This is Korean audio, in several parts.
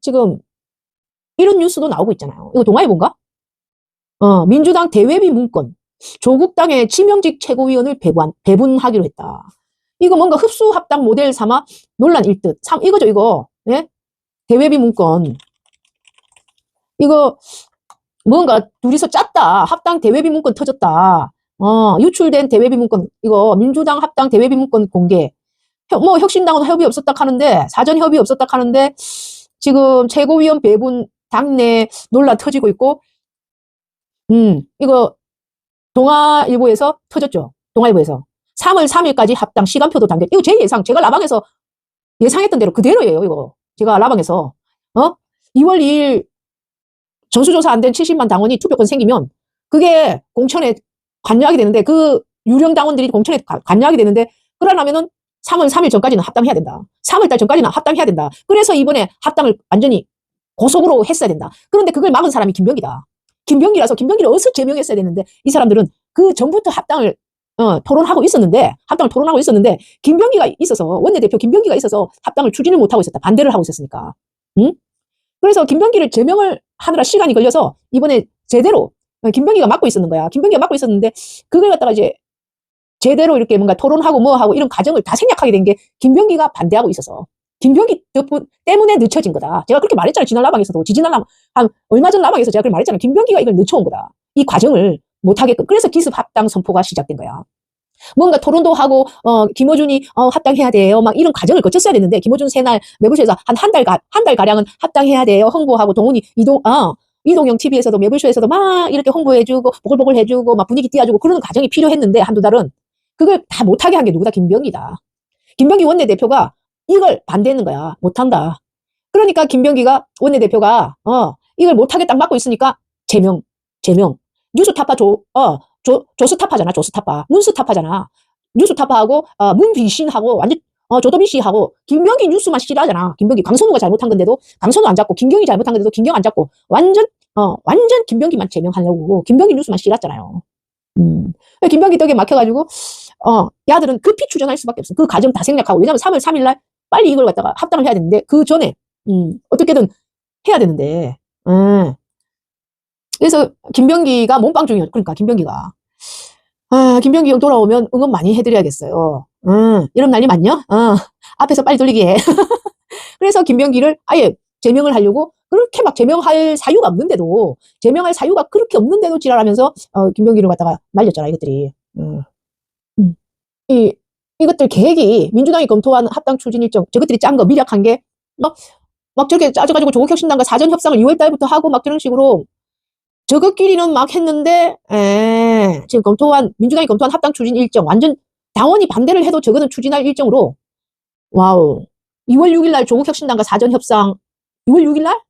지금 이런 뉴스도 나오고 있잖아요. 이거 동아일보인가? 어, 민주당 대외비 문건. 조국 당의 지명직 최고위원을 배분, 배분하기로 했다. 이거 뭔가 흡수 합당 모델 삼아 논란 일 듯. 참 이거죠, 이거. 예? 대외비 문건. 이거 뭔가 둘이서 짰다. 합당 대외비 문건 터졌다. 어, 유출된 대외비 문건. 이거 민주당 합당 대외비 문건 공개. 혀- 뭐 혁신당은 협의 없었다 하는데 사전 협의 없었다 하는데 지금 최고위원 배분 당내 논란 터지고 있고 음 이거 동아일보에서 터졌죠. 동아일보에서. 3월 3일까지 합당 시간표도 당겨. 이거 제 예상 제가 라방에서 예상했던 대로 그대로예요 이거. 제가 라방에서. 어? 2월 2일 전수조사 안 된 70만 당원이 투표권 생기면 그게 공천에 관여하게 되는데 그 유령 당원들이 공천에 가- 관여하게 되는데 그러려면은 3월 3일 전까지는 합당해야 된다. 3월 달 전까지는 합당해야 된다. 그래서 이번에 합당을 완전히 고속으로 했어야 된다. 그런데 그걸 막은 사람이 김병기다. 김병기라서 김병기를 어서 제명했어야 되는데 이 사람들은 그 전부터 합당을 어, 토론하고 있었는데 합당을 토론하고 있었는데 김병기가 있어서 원내대표 김병기가 있어서 합당을 추진을 못하고 있었다. 반대를 하고 있었으니까. 응? 그래서 김병기를 제명을 하느라 시간이 걸려서 이번에 제대로 어, 김병기가 맡고 있었는 거야. 김병기가 맡고 있었는데 그걸 갖다가 이제 제대로 이렇게 뭔가 토론하고 뭐 하고 이런 과정을 다 생략하게 된 게 김병기가 반대하고 있어서 김병기 덕분 때문에 늦춰진 거다. 제가 그렇게 말했잖아요. 지난 라방에서도 지지난 라방 한 얼마 전 라방에서 제가 그렇게 말했잖아요. 김병기가 이걸 늦춰온 거다. 이 과정을 못 하게끔 그래서 기습 합당 선포가 시작된 거야. 뭔가 토론도 하고 어 김어준이 어 합당해야 돼요. 막 이런 과정을 거쳤어야 됐는데 김어준 새날 매불쇼에서 한 한달한달 가량은 합당해야 돼요. 홍보하고 동훈이 이동 어 이동영 TV에서도 매불쇼에서도 막 이렇게 홍보해주고 보글보글 해주고 막 분위기 띄워주고 그러는 과정이 필요했는데 한두 달은 그걸 다 못하게 한 게 누구다? 김병기다. 김병기 원내대표가 이걸 반대했는 거야. 못한다. 그러니까 김병기가 원내대표가 어 이걸 못하게 딱 막고 있으니까 제명, 제명. 뉴스타파 조, 어, 조, 조스타파잖아, 조스타파. 문스타파잖아. 뉴스타파하고 어, 문비신하고 완전 어, 조도빈 씨하고 김병기 뉴스만 싫어하잖아. 김병기 강선우가 잘못한 건데도 강선우 안 잡고 김경이 잘못한 건데도 김경 안 잡고 완전 어 완전 김병기만 제명하려고 김병기 뉴스만 싫었잖아요. 음. 김병기 덕에 막혀가지고 어, 야들은 급히 추정할 수밖에 없어. 그 과정 다 생략하고. 왜냐면 3월 3일 날 빨리 이걸 갖다가 합당을 해야 되는데, 그 전에, 음, 어떻게든 해야 되는데, 음. 그래서 김병기가 몸빵 중이었, 그러니까 김병기가. 아, 김병기 형 돌아오면 응원 많이 해드려야겠어요. 음, 이런 난리 많냐? 어, 앞에서 빨리 돌리게 해. 그래서 김병기를 아예 제명을 하려고 그렇게 막 제명할 사유가 없는데도, 제명할 사유가 그렇게 없는데도 지랄하면서, 어, 김병기를 갖다가 날렸잖아, 이것들이. 음. 이, 이것들 계획이 민주당이 검토한 합당 추진 일정, 저것들이 짠 거, 미략한 게, 막, 막 저렇게 짜져가지고 조국혁신당과 사전 협상을 2월 달부터 하고 막 그런 식으로 저것끼리는 막 했는데, 에, 지금 검토한, 민주당이 검토한 합당 추진 일정, 완전 당원이 반대를 해도 저거는 추진할 일정으로, 와우. 2월 6일 날 조국혁신당과 사전 협상, 2월 6일 날?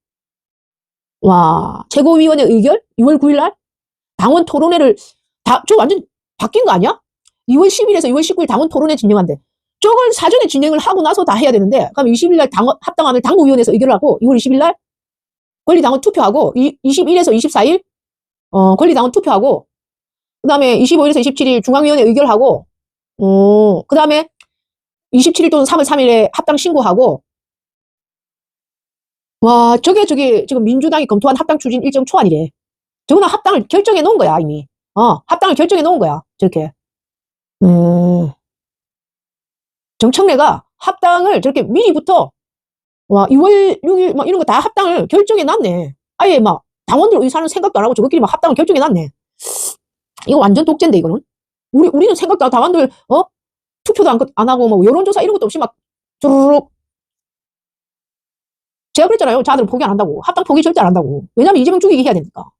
와, 최고위원회 의결? 2월 9일 날? 당원 토론회를, 다, 저 완전 바뀐 거 아니야? 2월 10일에서 2월 19일 당원 토론회 진행한대. 저걸 사전에 진행을 하고 나서 다 해야 되는데, 그럼 20일 날 당원, 합당안을 당무위원회에서 의결을 하고, 2월 20일 날 권리당원 투표하고, 이, 21에서 24일, 어, 권리당원 투표하고, 그 다음에 25일에서 27일 중앙위원회 의결하고, 어, 그 다음에 27일 또는 3월 3일에 합당 신고하고, 와, 저게 저게 지금 민주당이 검토한 합당 추진 일정 초안이래. 저거는 합당을 결정해 놓은 거야, 이미. 어, 합당을 결정해 놓은 거야, 저렇게. 음, 정청래가 합당을 저렇게 미리부터 와 2월 6일 막 이런 거 다 합당을 결정해 놨네. 아예 막 당원들 의사는 생각도 안 하고 저것끼리 막 합당을 결정해 놨네. 이거 완전 독재인데 이거는. 우리 우리는 생각도 안 당원들 어 투표도 안, 안 하고 뭐 여론조사 이런 것도 없이 막 쭈르륵 제가 그랬잖아요. 자들은 포기 안 한다고. 합당 포기 절대 안 한다고. 왜냐면 이재명 죽이게 해야 되니까.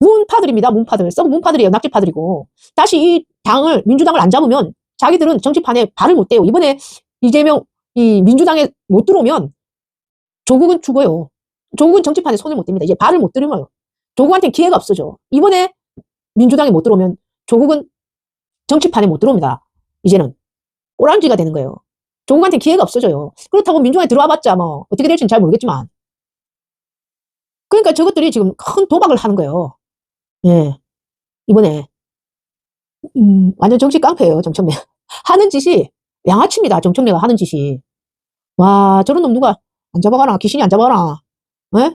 문파들입니다. 문파들. 썩은 문파들이에요. 낙지파들이고. 다시 이 당을 민주당을 안 잡으면 자기들은 정치판에 발을 못 대요. 이번에 이재명 이 민주당에 못 들어오면 조국은 죽어요. 조국은 정치판에 손을 못 댑니다. 이제 발을 못 들으면 조국한테 기회가 없어져. 이번에 민주당에 못 들어오면 조국은 정치판에 못 들어옵니다. 이제는 꼬랑지가 되는 거예요. 조국한테 기회가 없어져요. 그렇다고 민주당에 들어와봤자 뭐 어떻게 될지는 잘 모르겠지만 그러니까 저것들이 지금 큰 도박을 하는 거예요. 예. 이번에 음, 완전 정치 깡패예요, 정청래. 하는 짓이 양아치입니다, 정청래가 하는 짓이. 와, 저런 놈 누가 안 잡아가나? 귀신이 안 잡아가나? 예?